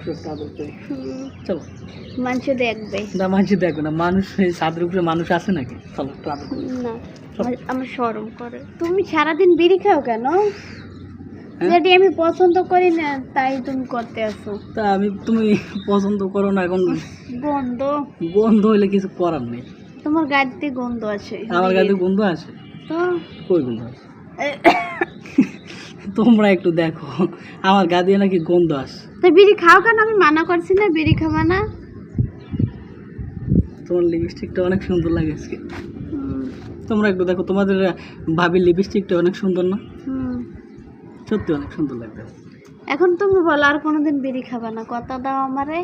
আসো একটু আদর করি হুম, চলো মানুষ দেখবে না মানুষ দেখো না মানুষ এই উপরে মানুষ আছে নাকি? চলো না আমার- সরম করে। তুমি সারাদিন বিড়ি খাও কেন? যেটি আমি পছন্দ করি না তাই তুমি করতে আসো। তা আমি তুমি পছন্দ করো না এখন গন্ধ। বন্ধ হইলে কিছু করার নেই। তোমার গাড়িতে গন্ধ আছে। আমার গাড়িতে গন্ধ আছে? তো? কই গন্ধ আছে? তোমরা একটু দেখো আমার গা দিয়ে নাকি গন্ধ আসে তো বিড়ি খাও কেন? আমি মানা করছি না বিড়ি খাবা না। তোমার লিপস্টিকটা অনেক সুন্দর লাগে আজকে। তোমরা একটু দেখো তোমাদের ভাবির লিপস্টিকটা অনেক সুন্দর না। সত্যি অনেক সুন্দর লাগবে এখন তুমি বলো আর কোনোদিন বিড়ি খাবা না? কথা দাও আমারে।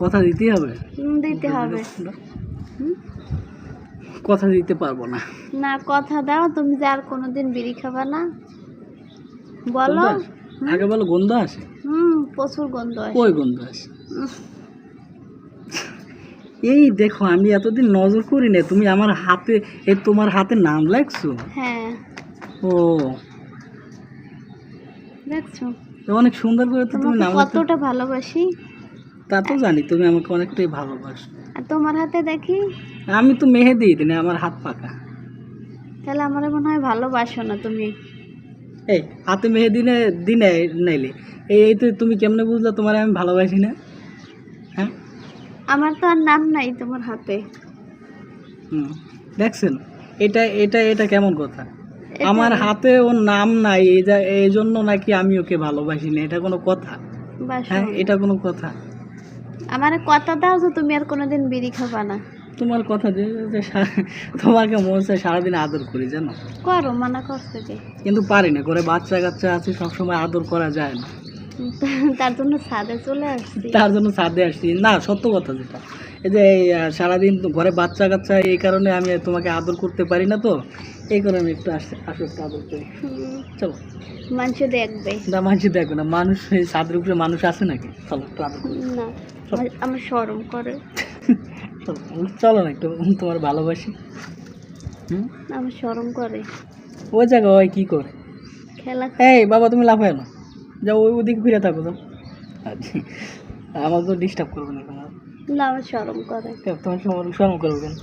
কথা দিতে হবে। দিতে হবে? কথা দিতে পারব না। না কথা দাও তুমি যে আর কোনোদিন বিড়ি খাবা না। বলো? আগে বলো গন্ধ আসে? হুম প্রচুর গন্ধ হয় কই গন্ধ আসে? এই দেখো আমি এতদিন নজর করি না তুমি আমার হাতে এই তোমার হাতে নাম লাগছো হ্যাঁ। ও। দেখছ? তো অনেক সুন্দর করে তো তুমি নাম কতটা ভালোবাসি? তা তো জানি তুমি আমাকে অনেকটাই ভালোবাসো। আর তোমার হাতে দেখি? আমি তো মেহেদি দিই আমার হাত পাকা। তাহলে আমার মনে হয় ভালোবাসো না তুমি। এই হাতে মেহেদি নে দিনে নাইলে। এই এই তো তুমি কেমনে বুঝলা? তোমার আমি ভালোবাসি না। হ্যাঁ? আমার তো আর নাম নাই তোমার হাতে। হুম। দেখছেন এটা এটা এটা কেমন কথা? আমার হাতে ওর নাম নাই এই জন্য নাকি আমি ওকে ভালোবাসি না। এটা কোনো কথা? হ্যাঁ এটা কোনো কথা? আমার কথা দাও যে তুমি আর কোনোদিন বিড়ি খাবা না। তোমার কথা যে যে সা- তোমাকে মনে হচ্ছে সারাদিন আদর করি জানো? করো মানা করছে যে। কিন্তু পারি না করে বাচ্চা কাচ্চা আছে সবসময় আদর করা যায় না। তার জন্য ছাদে চলে আসছি। তার জন্য সাথে আসছি। না সত্য কথা যেটা। এই যে এই, আহ, সারাদিন তো ঘরে বাচ্চা কাচ্চা এই কারণে আমি তোমাকে আদর করতে পারি না তো। এই কারণে একটু আসতে আসো একটু আদর করি। হুম, চলো। মানুষ দেখবে। না মানুষ দেখবে না মানুষ এই ছাদের উপরে মানুষ আছে নাকি? চলো একটু আদর করি। না আমার- আমার সরম করে। চলো চলো না একটু তোমার ভালোবাসি। হুম? আমার সরম করে। ওই জায়গা ওই কী করে? খেলা এই বাবা তুমি লাফায় না। যাও ওই ওদিকে ফিরে থাকো তো আচ্ছা আমার তো ডিস্টার্ব করবে না তোমার না আমার সরম করে। তোমার শরম করবে কেন?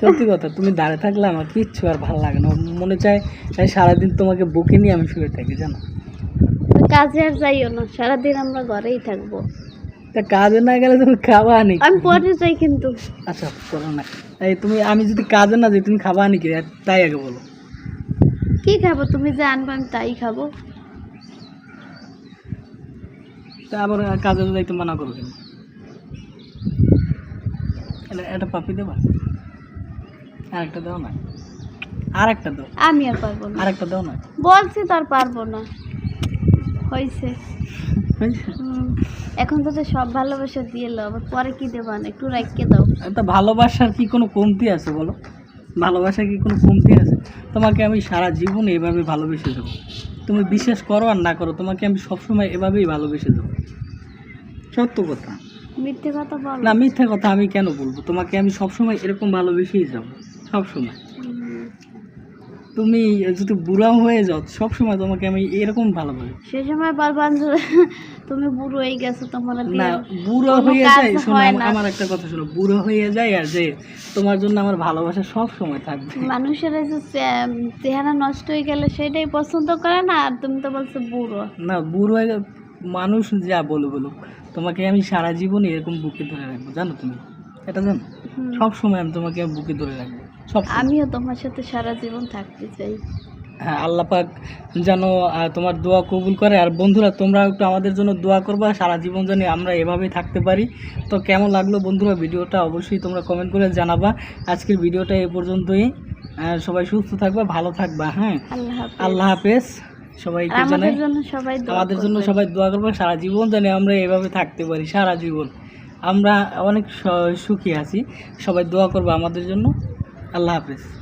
সত্যি কথা তুমি দাঁড়িয়ে থাকলে আমার কিচ্ছু আর ভালো লাগে না। মনে চায় সারাদিন তোমাকে বুকে নিয়ে আমি শুয়ে থাকি জানো? কাজে আর যাইও না সারাদিন আমরা ঘরেই থাকব। তা কাজে না গেলে তুমি খাবা আনি আমি পরে যাই কিন্তু। আচ্ছা করো না। এই তুমি আমি যদি কাজে না যাই তুমি খাবা আনি কি? তাই আগে বলো। কি খাব? তুমি যে আনব আমি তাই খাব। তা আবার কাজে যাইতে মানা করো কেন? এটা- এটা পাপি দেবা? আর একটা দাও না? আর একটা দাও। আমি আর পারব না। আর একটা দাও না? বলছি তো আর পারব না। হয়েছে এখন তো সব ভালোবাসা দিয়ে এলো আবার পরে কি দেবো? না একটু রাখকে দাও। তা ভালোবাসার কি কোনো কমতি আছে বলো? ভালোবাসার কি কোনো কমতি আছে? তোমাকে আমি সারা জীবন এভাবে ভালোবেসে দেবো। তুমি বিশ্বাস করো আর না করো তোমাকে আমি সবসময় এভাবেই ভালোবেসে দেবো। সত্য কথা। মিথ্যে কথা বল। না মিথ্যা কথা আমি কেন বলব? তোমাকে আমি সবসময় এরকম ভালোবেসেই যাব সবসময়। তুমি যদি বুড়া হয়ে যাও সবসময় তোমাকে আমি এরকম ভালোবাসি। সে সময় যে তুমি বুড়ো হয়ে গেছো তোমার না বুড়ো হয়ে যায় শোনো আমার- একটা কথা শোনো বুড়ো হয়ে যায় আর যে তোমার জন্য আমার ভালোবাসা সব সময় থাকবে। মানুষের যে চেহারা নষ্ট হয়ে গেলে সেটাই পছন্দ করে না আর তুমি তো বলছো বুড়ো। না বুড়ো হয়ে মানুষ যা বলো বলো তোমাকে আমি সারা জীবন এরকম বুকে ধরে রাখব জানো তুমি? এটা জানো। সব সময় আমি তোমাকে বুকে ধরে রাখব। সব আমিও তোমার সাথে সারা জীবন থাকতে চাই। হ্যাঁ আল্লাহ পাক যেন তোমার দোয়া কবুল করে। আর বন্ধুরা তোমরা একটু আমাদের জন্য দোয়া করবা। সারা জীবন জানি আমরা এভাবেই থাকতে পারি। তো কেমন লাগল বন্ধুরা ভিডিওটা? অবশ্যই তোমরা কমেন্ট করে জানাবা। আজকের ভিডিওটা এ পর্যন্তই। সবাই সুস্থ থাকবা ভালো থাকবা হ্যাঁ? আল্লাহ হাফেজ। সবাই দোয়া আমাদের জন্য সবাই দোয়া করবে। সারা জীবন জানি আমরা এভাবে থাকতে পারি সারা জীবন। আমরা অনেক সুখী আছি। সবাই দোয়া করবে আমাদের জন্য। আল্লাহ হাফেজ